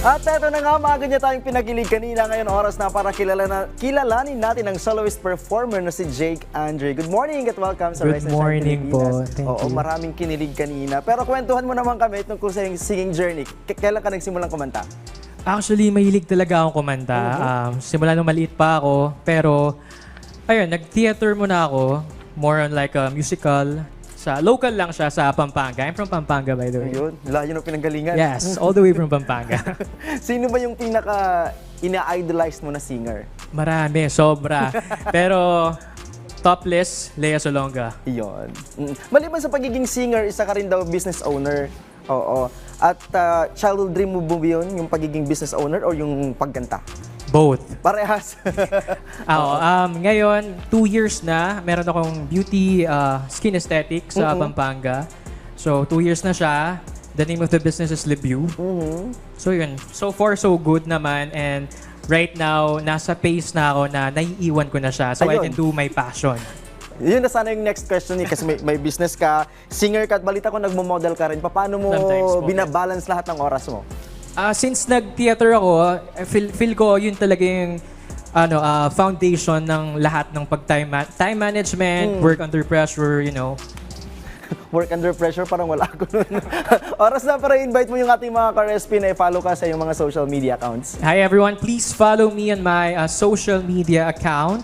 At eto na nga, maaga niya tayong pinakilig kanina ngayon oras na para kilala na, kilalanin natin ang soloist performer na si Jake Andre. Good morning at welcome sa Good Rise and Shine morning po. Thank Oo, you. maraming kinilig kanina. Pero kwentuhan mo naman kami tungkol sa iyong singing journey. K- kailan ka nagsimulang kumanta? Actually, mahilig talaga akong kumanta. Um, simula nung maliit pa ako. Pero, ayun, nag-theater muna ako. More on like a musical. Sa local lang siya sa Pampanga. I'm from Pampanga, by the way. Ayun, layo ng pinanggalingan. Yes, all the way from Pampanga. Sino ba yung pinaka ina-idolize mo na singer? Marami, sobra. Pero, top list, Lea Solonga. Iyon. Mm. Maliban sa pagiging singer, isa ka rin daw business owner. Oo. At uh, childhood dream mo ba yun, yung pagiging business owner or yung pagganta? Both. Parehas. Oo, um, ngayon, two years na, meron akong beauty uh, skin aesthetic sa Pampanga. So, two years na siya. The name of the business is Libu. So, yun. So far, so good naman. And right now, nasa pace na ako na naiiwan ko na siya. So, I Ayun. can do my passion. Yun na sana yung next question ni kasi may, may business ka, singer ka at balita ko nagmo-model ka rin. Paano mo Sometimes po. binabalance lahat ng oras mo? Ah, since nag-theater ako, eh, feel, feel ko yun talaga yung ano, ah, foundation ng lahat ng pag-time ma- time management, work under pressure, you know. Work under pressure, parang wala ako nun. oras na para invite mo yung ating mga ka-RSP na i-follow ka sa iyong mga social media accounts. Hi everyone, please follow me on my uh, social media account.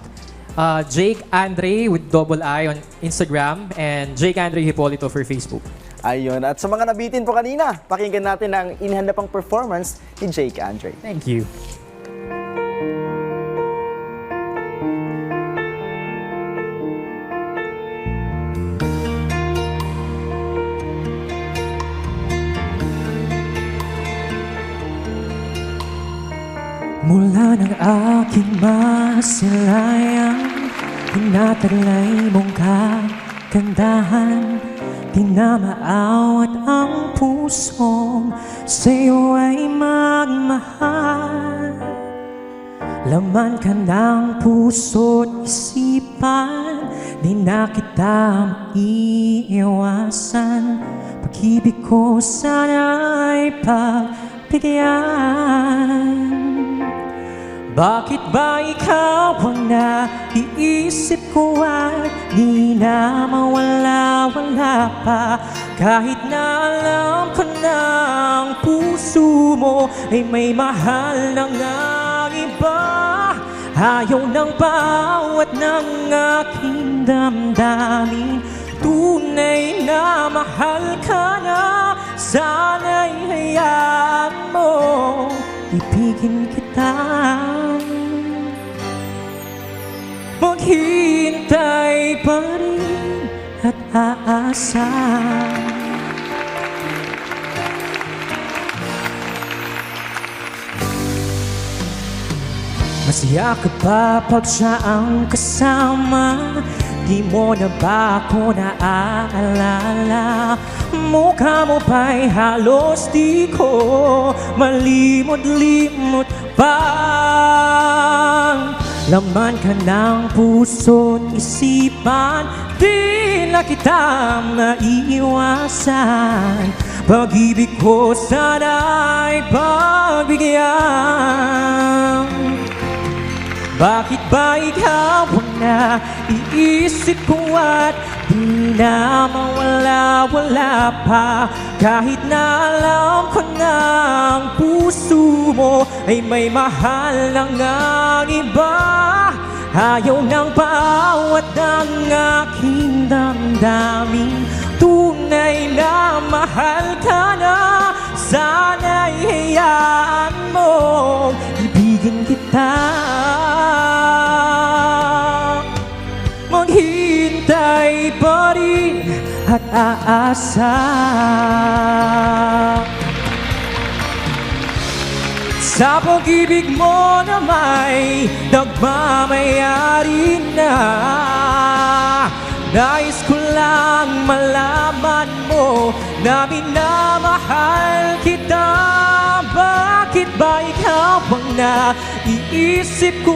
Uh, Jake Andre with double I on Instagram and Jake Andre Hipolito for Facebook. Ayun. At sa mga nabitin po kanina, pakinggan natin ang inihanda pang performance ni Jake Andre. Thank you. Mula ng aking masilayang Tinataglay mong kagandahan Tinamaawat ang pusong Sa'yo ay magmahal. Laman ka ng puso't isipan Di na kita maiiwasan. Pag-ibig ko sana'y pagbigyan bakit ba ikaw ang naiisip ko at di na mawala-wala pa. Kahit na alam ko na ang puso mo ay may mahal ng ang iba Ayaw ng bawat ng aking damdamin. Tunay na mahal ka na Sana'y hayaan mo. Ibigin kita aasa Masaya ka ba pag siya ang kasama? Di mo na ba ako naaalala? Mukha mo ba'y halos di ko malimot-limot pa? Laman ka ng puso't isipan Di na kita maiiwasan. Pag-ibig ko sana'y pagbigyan bakit ba ikaw ang naiisip ko at di na mawala-wala pa? Kahit na alam ko na ang puso mo ay may mahal ng ang iba Ayaw ng bawat ng aking damdamin. Tunay na mahal ka na Sana'y hayaan mo. Ibigin kita. Maghintay pa rin At aasa Sa pag-ibig mo na may nagmamayari na Nais ko lang malaman mo na minamahal kita. Bakit ba ikaw ang naiisip ko